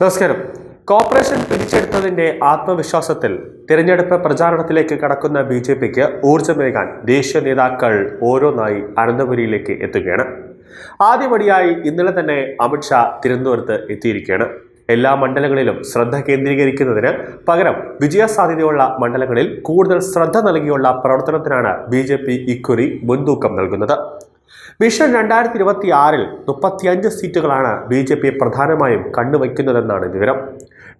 നമസ്കാരം. കോർപ്പറേഷൻ പിടിച്ചെടുത്തതിന്റെ ആത്മവിശ്വാസത്തിൽ തിരഞ്ഞെടുപ്പ് പ്രചാരണത്തിലേക്ക് കടക്കുന്ന ബി ജെ പിക്ക് ഊർജമേകാൻ ദേശീയ നേതാക്കൾ ഓരോന്നായി അനന്തപുരിയിലേക്ക് എത്തുകയാണ്. ആദ്യപടിയായി ഇന്നലെ തന്നെ അമിത്ഷാ തിരുവനന്തപുരത്ത് എത്തിയിരിക്കുകയാണ്. എല്ലാ മണ്ഡലങ്ങളിലും ശ്രദ്ധ കേന്ദ്രീകരിക്കുന്നതിന് പകരം വിജയസാധ്യതയുള്ള മണ്ഡലങ്ങളിൽ കൂടുതൽ ശ്രദ്ധ നൽകിയുള്ള പ്രവർത്തനത്തിനാണ് ബി ജെ പി ഇക്കുറി മുൻതൂക്കം നൽകുന്നത്. മിഷൻ രണ്ടായിരത്തി ഇരുപത്തി ആറിൽ മുപ്പത്തിയഞ്ച് സീറ്റുകളാണ് ബി ജെ പി പ്രധാനമായും കണ്ടുവയ്ക്കുന്നതെന്നാണ് വിവരം.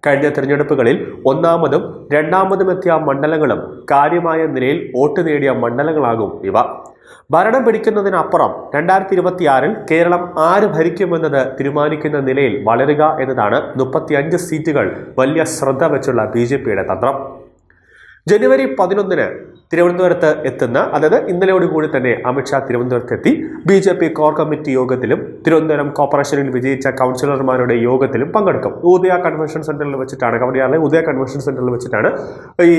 കഴിഞ്ഞ തിരഞ്ഞെടുപ്പുകളിൽ ഒന്നാമതും രണ്ടാമതും എത്തിയ മണ്ഡലങ്ങളും കാര്യമായ നിലയിൽ വോട്ട് നേടിയ മണ്ഡലങ്ങളാകും ഇവ. ഭരണം പിടിക്കുന്നതിനപ്പുറം രണ്ടായിരത്തി ഇരുപത്തിയാറിൽ കേരളം ആര് ഭരിക്കുമെന്നത് തീരുമാനിക്കുന്ന നിലയിൽ വളരുക എന്നതാണ് മുപ്പത്തിയഞ്ച് സീറ്റുകൾ വലിയ ശ്രദ്ധ വെച്ചുള്ള ബി തന്ത്രം. ജനുവരി പതിനൊന്നിന് തിരുവനന്തപുരത്ത് എത്തുന്ന അതായത് ഇന്നലെയോടുകൂടി തന്നെ അമിത്ഷാ തിരുവനന്തപുരത്ത് എത്തി B J P core committee യോഗത്തിലും തിരുവനന്തപുരം കോർപ്പറേഷനിൽ വിജയിച്ച കൗൺസിലർമാരുടെ യോഗത്തിലും പങ്കെടുക്കും. ഉദയ കൺവെൻഷൻ സെന്ററിൽ വെച്ചിട്ടാണ് കവടിയാറിലെ ഉദയ കൺവെൻഷൻ സെന്ററിൽ വെച്ചിട്ടാണ് ഈ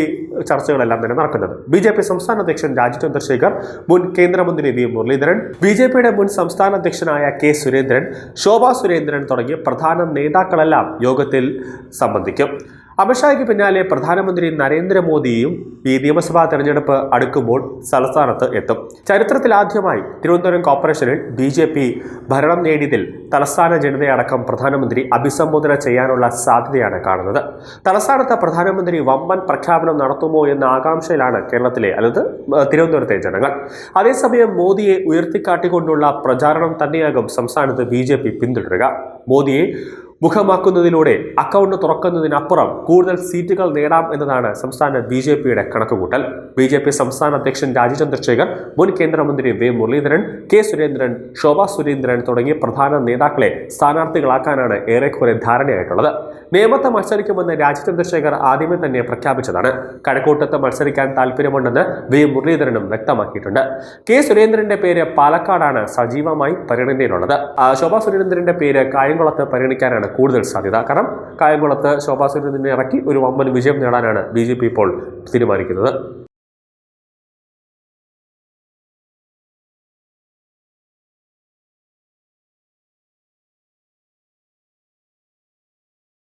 ചർച്ചകളെല്ലാം തന്നെ നടക്കുന്നത്. ബി ജെ പി സംസ്ഥാന അധ്യക്ഷൻ രാജ് ചന്ദ്രശേഖർ മുൻ കേന്ദ്രമന്ത്രി വി മുരളീധരൻ ബി ജെ പിയുടെ മുൻ സംസ്ഥാന അധ്യക്ഷനായ കെ സുരേന്ദ്രൻ ശോഭാ സുരേന്ദ്രൻ തുടങ്ങിയ പ്രധാന നേതാക്കളെല്ലാം യോഗത്തിൽ സംബന്ധിക്കും. അമിത്ഷായ്ക്ക് പിന്നാലെ പ്രധാനമന്ത്രി നരേന്ദ്രമോദിയും ഈ നിയമസഭാ തെരഞ്ഞെടുപ്പ് അടുക്കുമ്പോൾ തലസ്ഥാനത്ത് എത്തും. ചരിത്രത്തിലാദ്യമായി തിരുവനന്തപുരം കോർപ്പറേഷനിൽ ബി ജെ പി ഭരണം നേടിയതിൽ തലസ്ഥാന ജനതയടക്കം പ്രധാനമന്ത്രി അഭിസംബോധന ചെയ്യാനുള്ള സാധ്യതയാണ് കാണുന്നത്. തലസ്ഥാനത്ത് പ്രധാനമന്ത്രി വമ്പൻ പ്രഖ്യാപനം നടത്തുമോ എന്ന ആകാംക്ഷയിലാണ് കേരളത്തിലെ ഏഹ്, തിരുവനന്തപുരത്തെ ജനങ്ങൾ. അതേസമയം മോദിയെ ഉയർത്തിക്കാട്ടിക്കൊണ്ടുള്ള പ്രചാരണം തന്നെയാകും സംസ്ഥാനത്ത് ബി പിന്തുടരുക. മോദിയെ മുഖമാക്കുന്നതിലൂടെ അക്കൗണ്ട് തുറക്കുന്നതിനപ്പുറം കൂടുതൽ സീറ്റുകൾ നേടാം എന്നതാണ് സംസ്ഥാന ബി ജെ പിയുടെ കണക്കുകൂട്ടൽ. ബി ജെ പി സംസ്ഥാന അധ്യക്ഷൻ രാജീവ് ചന്ദ്രശേഖർ മുൻ കേന്ദ്രമന്ത്രി വി മുരളീധരൻ കെ സുരേന്ദ്രൻ ശോഭാ സുരേന്ദ്രൻ തുടങ്ങിയ പ്രധാന നേതാക്കളെ സ്ഥാനാർത്ഥികളാക്കാനാണ് ഏറെക്കുറെ ധാരണയായിട്ടുള്ളത്. നേമത്തെ മത്സരിക്കുമെന്ന് രാജീവ് ചന്ദ്രശേഖർ ആദ്യമേ തന്നെ പ്രഖ്യാപിച്ചതാണ്. കഴക്കൂട്ടത്ത് മത്സരിക്കാൻ താല്പര്യമുണ്ടെന്ന് വി മുരളീധരനും വ്യക്തമാക്കിയിട്ടുണ്ട്. കെ സുരേന്ദ്രന്റെ പേര് പാലക്കാടാണ് സജീവമായി പരിഗണനയിലുള്ളത്. ശോഭ ശോഭാ സുരേന്ദ്രന്റെ പേര് കായംകുളത്ത് പരിഗണിക്കാനാണ് കൂടുതൽ സാധ്യത. കാരണം കായംകുളത്ത് ശോഭാ സുരേന്ദ്രനെ ഇറക്കി ഒരു വമ്പൻ വിജയം നേടാനാണ് ബി ഇപ്പോൾ തീരുമാനിക്കുന്നത്.